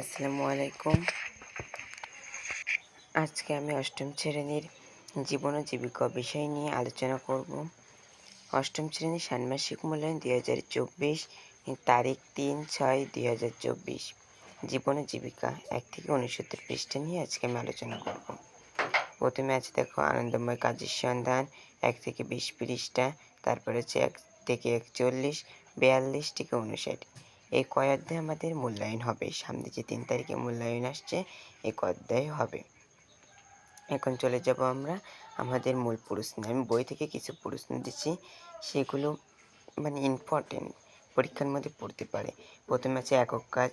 আসসালামু আলাইকুম। আজকে আমি অষ্টম শ্রেণির জীবন ও জীবিকা বিষয় নিয়ে আলোচনা করব। অষ্টম শ্রেণির ষান্মাসিক মূল্যায়ন দুই হাজার চব্বিশ, তারিখ তিন ছয় দুই হাজার চব্বিশ। জীবন ও জীবিকা এক থেকে উনসত্তর পৃষ্ঠা নিয়ে আজকে আমি আলোচনা করব। প্রথমে আছে দেখো, আনন্দময় কাজের সন্ধান, এক থেকে বিশ পৃষ্ঠা, তারপরে হচ্ছে এক থেকে একচল্লিশ, বিয়াল্লিশ থেকে উনষাট। এই কয় অধ্যায় আমাদের মূল্যায়ন হবে। সামনে যে তিন তারিখে মূল্যায়ন আসছে এই কয় অধ্যায় হবে। এখন চলে যাব আমরা আমাদের মূল প্রশ্ন। আমি বই থেকে কিছু প্রশ্ন দিচ্ছি, সেগুলো মানে ইম্পর্টেন্ট পরীক্ষার মধ্যে পড়তে পারে। প্রথমে আছে একক কাজ।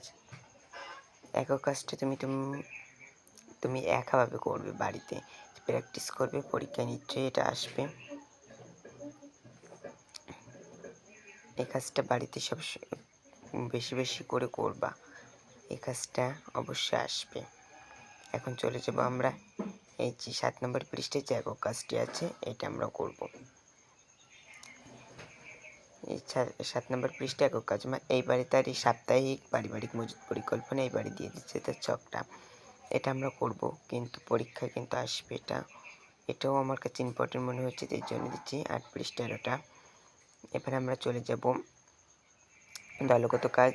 একক কাজটা তুমি তুমি তুমি একাভাবে করবে বাড়িতে। প্র্যাকটিস করবে, পরীক্ষা নিশ্চয়ই এটা আসবে। এই কাজটা বাড়িতে সব বেশি বেশি করে করবা। এই কাজটা অবশ্যই আসবে। এখন চলে যাব আমরা এই যে সাত নম্বর পৃষ্ঠে যে একক কাজটি আছে, এটা আমরা করব। এই সাত নম্বর পৃষ্ঠে একক কাজ এই বাড়ি তার এই সাপ্তাহিক পারিবারিক মজুদ পরিকল্পনা এই বাড়ি দিয়ে দিচ্ছে তার ছকটা। এটা আমরা করব, কিন্তু পরীক্ষায় কিন্তু আসবে এটা। এটাও আমার কাছে ইম্পর্টেন্ট মনে হচ্ছে এই জন্য দিচ্ছি আট পৃষ্ঠার ওটা। এবার আমরা চলে যাব দলগত কাজ,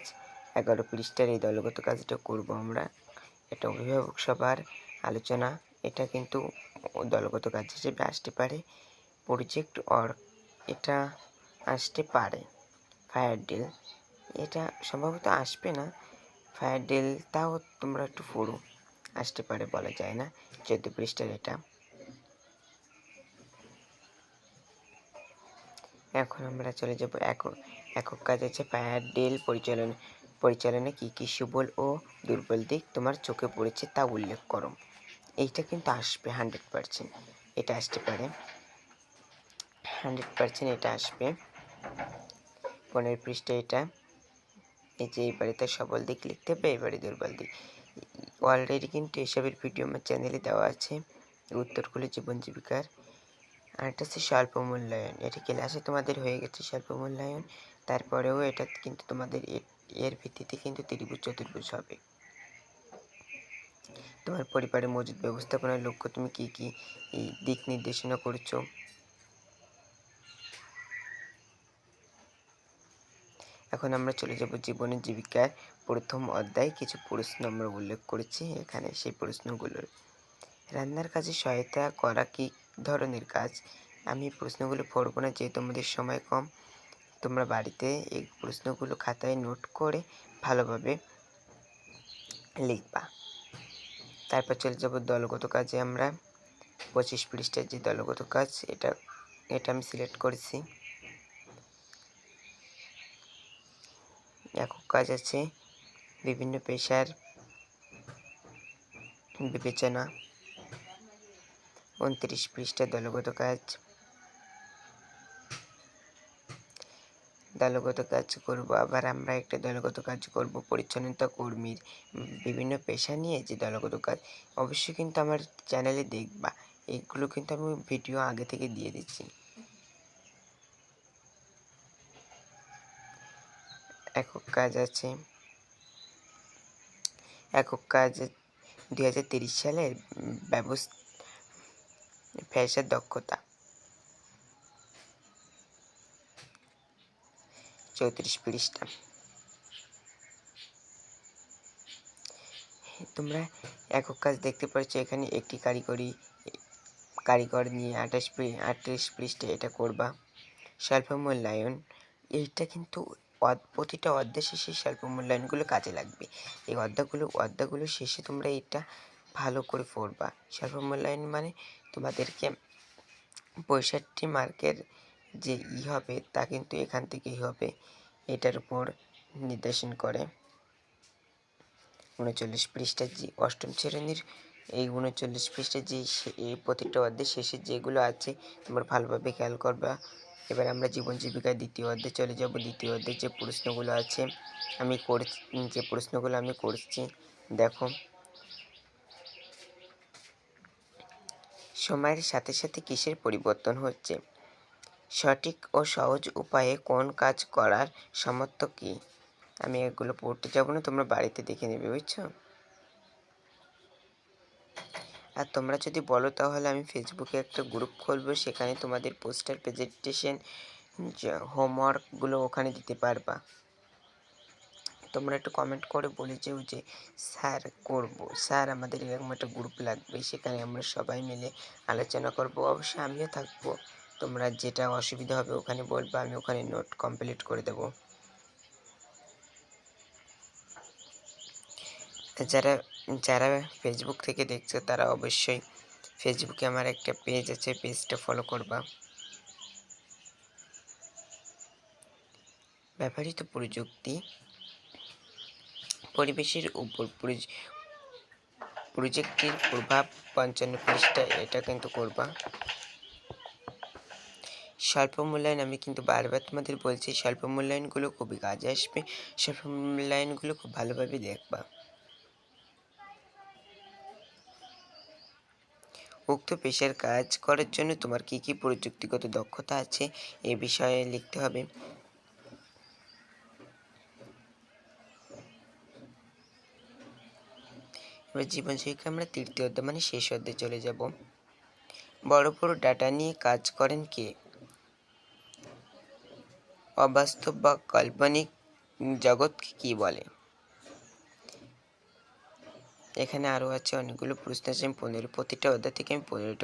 এগারো পৃষ্ঠার এই দলগত কাজটা করব আমরা। এটা অভিভাবক সভার আলোচনা। এটা কিন্তু দলগত কাজ হিসেবে আসতে পারে। প্রজেক্ট অর এটা আসতে পারে। ফায়ার ডিল এটা সম্ভবত আসবে না। ফায়ার ডিল তাও তোমরা একটু পড়ো। আসতে পারে বলা যায় না। চোদ্দ পৃষ্ঠার এটা। এখন আমরা চলে যাব একক একক কাজ আছে পায়ার ডেল পরিচালনা। পরিচালনা কী কী সুবল ও দুর্বল দিক তোমার চোখে পড়েছে তা উল্লেখ করো। এইটা কিন্তু আসবে হান্ড্রেড পারসেন্ট। এটা আসতে পারে। হান্ড্রেড পারসেন্ট এটা আসবে। পনেরো পৃষ্ঠা এটা। এই যে এই বাড়িতে সবল দিক লিখতে হবে এই বাড়ি দুর্বল দিক। অলরেডি কিন্তু এসবের ভিডিও আমার চ্যানেলে দেওয়া আছে। উত্তরগুলো জীবন জীবিকার। আর এটা হচ্ছে স্বল্প মূল্যায়ন। এটা ক্লাসে তোমাদের হয়ে গেছে স্বল্প মূল্যায়ন? তারপরেও এটা কিন্তু তোমাদের এর ভিত্তিতে কিন্তু ত্রিভুজ চতুর্ভুজ হবে। তোমার পরিবারের মজুদ ব্যবস্থাপনার লক্ষ্য তুমি কি কি দিক নির্দেশনা করছ? এখন আমরা চলে যাব জীবনের জীবিকার প্রথম অধ্যায়। কিছু প্রশ্ন আমরা উল্লেখ করেছি এখানে সেই প্রশ্নগুলোর। রান্নার কাজে সহায়তা করা কি ধরনের কাজ? আমি প্রশ্নগুলো পড়ব না, যেহেতু আমাদের সময় কম। তোমরা বাড়িতে এই প্রশ্নগুলো খাতায় নোট করে ভালোভাবে লিখবা। তারপর চলে যাব দলগত কাজে আমরা। পঁচিশ পৃষ্ঠার যে দলগত কাজ, এটা এটা আমি সিলেক্ট করেছি। একক কাজ আছে বিভিন্ন পেশার বিবেচনা। উনত্রিশ পৃষ্ঠা দলগত কাজ। দলগত কাজ করব, আবার আমরা একটা দলগত কাজ করব, পরিচ্ছন্নতা কর্মীর বিভিন্ন পেশা নিয়ে যে দলগত কাজ, অবশ্যই কিন্তু আমার চ্যানেলে দেখবা। এগুলো কিন্তু আমি ভিডিও আগে থেকে দিয়ে দিচ্ছি। একক কাজ আছে। একক কাজ দুই সালের ব্যবস্থা ফ্যাশন দক্ষতা। চৌত্রিশ পৃষ্ঠা। তোমরা একক কাজ দেখতে পাচ্ছ এখানে একটি কারিগরি, কারিগর নিয়ে আঠাশ আঠাশ পৃষ্ঠে এটা করবা। স্বল্প মূল্যায়ন এইটা কিন্তু প্রতিটা অধ্যায় শেষে স্বল্প মূল্যায়নগুলো কাজে লাগবে। এই অধ্যায়গুলো অধ্যায়গুলো শেষে তোমরা এটা ভালো করে পড়বা। স্বল্প মূল্যায়ন মানে তোমাদেরকে পঁয়ষট্টি মার্কের যে ই হবে, তা কিন্তু এখান থেকেই হবে। এটার উপর নির্দেশন করে। উনচল্লিশ পৃষ্ঠার যে অষ্টম শ্রেণির, এই উনচল্লিশ পৃষ্ঠার যে এই প্রতিটা অধ্যায় শেষে যেগুলো আছে, তোমরা ভালোভাবে খেয়াল করবা। এবার আমরা জীবন জীবিকার দ্বিতীয় অধ্যায়ে চলে যাব। দ্বিতীয় অধ্যায়ে যে প্রশ্নগুলো আছে, আমি করছি, যে প্রশ্নগুলো আমি করছি, দেখো। সময়ের সাথে সাথে কিসের পরিবর্তন হচ্ছে? সঠিক ও সহজ উপায়ে কোন কাজ করার সামর্থ্য কী? আমি এগুলো পড়তে যাব না, তোমরা বাড়িতে দেখে নেবে, বুঝছ? আর তোমরা যদি বলো তাহলে আমি ফেসবুকে একটা গ্রুপ খুলবো, সেখানে তোমাদের পোস্টার প্রেজেন্টেশন হোমওয়ার্কগুলো ওখানে দিতে পারবা। তোমরা একটু কমেন্ট করে বলে যেও যে, স্যার, করব। স্যার, আমাদের এরকম একটা গ্রুপ লাগবে, সেখানে আমরা সবাই মিলে আলোচনা করব। অবশ্যই আমিও থাকব। তোমরা যেটা অসুবিধা হবে ওখানে বলবে, আমি ওখানে নোট কমপ্লিট করে দেবো। যারা যারা ফেসবুক থেকে দেখছ, তারা অবশ্যই ফেসবুকে আমার একটা পেজ আছে পেজটা ফলো করবা। ব্যবহৃত প্রযুক্তি। পরিবেশের উপর প্রযুক্তির প্রভাব পঞ্চান্ন পৃষ্ঠা এটা কিন্তু করবা। স্বল্প মূল্যায়ন আমি কিন্তু বারবার তোমাদের বলছি স্বল্প মূল্যায়নগুলো খুবই কাজে আসবে। স্বল্প মূল্যায়নগুলো খুব ভালোভাবে দেখবা। উক্ত পেশার কাজ করার জন্য তোমার কি কি প্রযুক্তিগত দক্ষতা আছে, এ বিষয়ে লিখতে হবে। এবার জীবন শিক্ষা আমরা তৃতীয় অধ্যায় মানে শেষ অধ্যায়ে চলে যাব। বড় বড় ডাটা নিয়ে কাজ করেন কে? অবাস্তব বা কাল্পনিক জগৎকে কি বলে? এখানে আরও আছে অনেকগুলো প্রশ্ন আছে, আমি পনেরো, প্রতিটা অধ্যায় থেকে আমি পনেরোটা